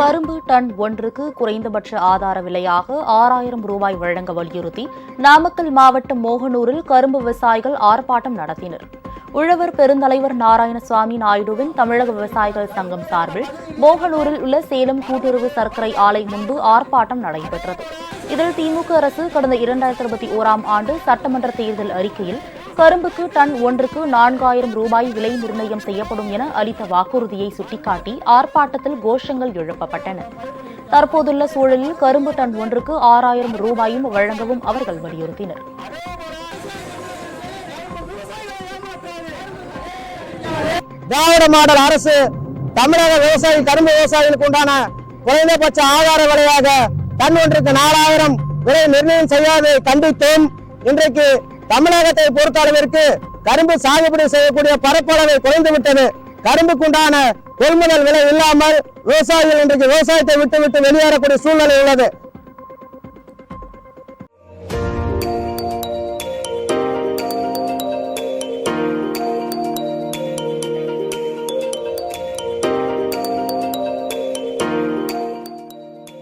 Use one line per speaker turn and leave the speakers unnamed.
கரும்பு டன் ஒன்றுக்கு குறைந்தபட்ச ஆதார விலையாக ஆறாயிரம் ரூபாய் வழங்க வலியுறுத்தி நாமக்கல் மாவட்டம் மோகனூரில் கரும்பு விவசாயிகள் ஆர்ப்பாட்டம் நடத்தினர். உழவர் பெருந்தலைவர் நாராயணசுவாமி நாயுடுவின் தமிழக விவசாயிகள் சங்கம் சார்பில் மோகனூரில் உள்ள சேலம் கூட்டுறவு சர்க்கரை ஆலை முன்பு ஆர்ப்பாட்டம் நடைபெற்றது. இதில் திமுக அரசு கடந்த இரண்டாயிரத்தி இருபத்தி ஓராம் ஆண்டு சட்டமன்ற தேர்தல் அறிக்கையில் கரும்புக்கு டன் ஒன்றுக்கு நான்காயிரம் ரூபாய் விலை நிர்ணயம் செய்யப்படும் என அளித்த வாக்குறுதியை சுட்டிக்காட்டி ஆர்ப்பாட்டத்தில் கோஷங்கள் எழுப்பப்பட்டன. தற்போதுள்ள சூழலில் கரும்பு டன் ஒன்றுக்கு ஆறாயிரம் ரூபாயும் வழங்கவும் அவர்கள் வலியுறுத்தினர்.
திராவிட மாடல் அரசு தமிழக விவசாயி கரும்பு விவசாயிகளுக்கு உண்டான குறைந்தபட்ச ஆதார விலையாக டன் ஒன்றுக்கு நாலாயிரம் விலை நிர்ணயம் செய்யாததை கண்டித்தும். இன்றைக்கு தமிழகத்தை பொறுத்த அளவிற்கு கரும்பு சாகுபடி செய்யக்கூடிய பரப்பளவை குறைந்து விட்டது கரும்புக்குண்டான கொள்முதல் விலை இல்லாமல் விவசாயிகள் இன்றைக்கு விவசாயத்தை விட்டு விட்டு வெளியேறக்கூடிய சூழ்நிலை உள்ளது.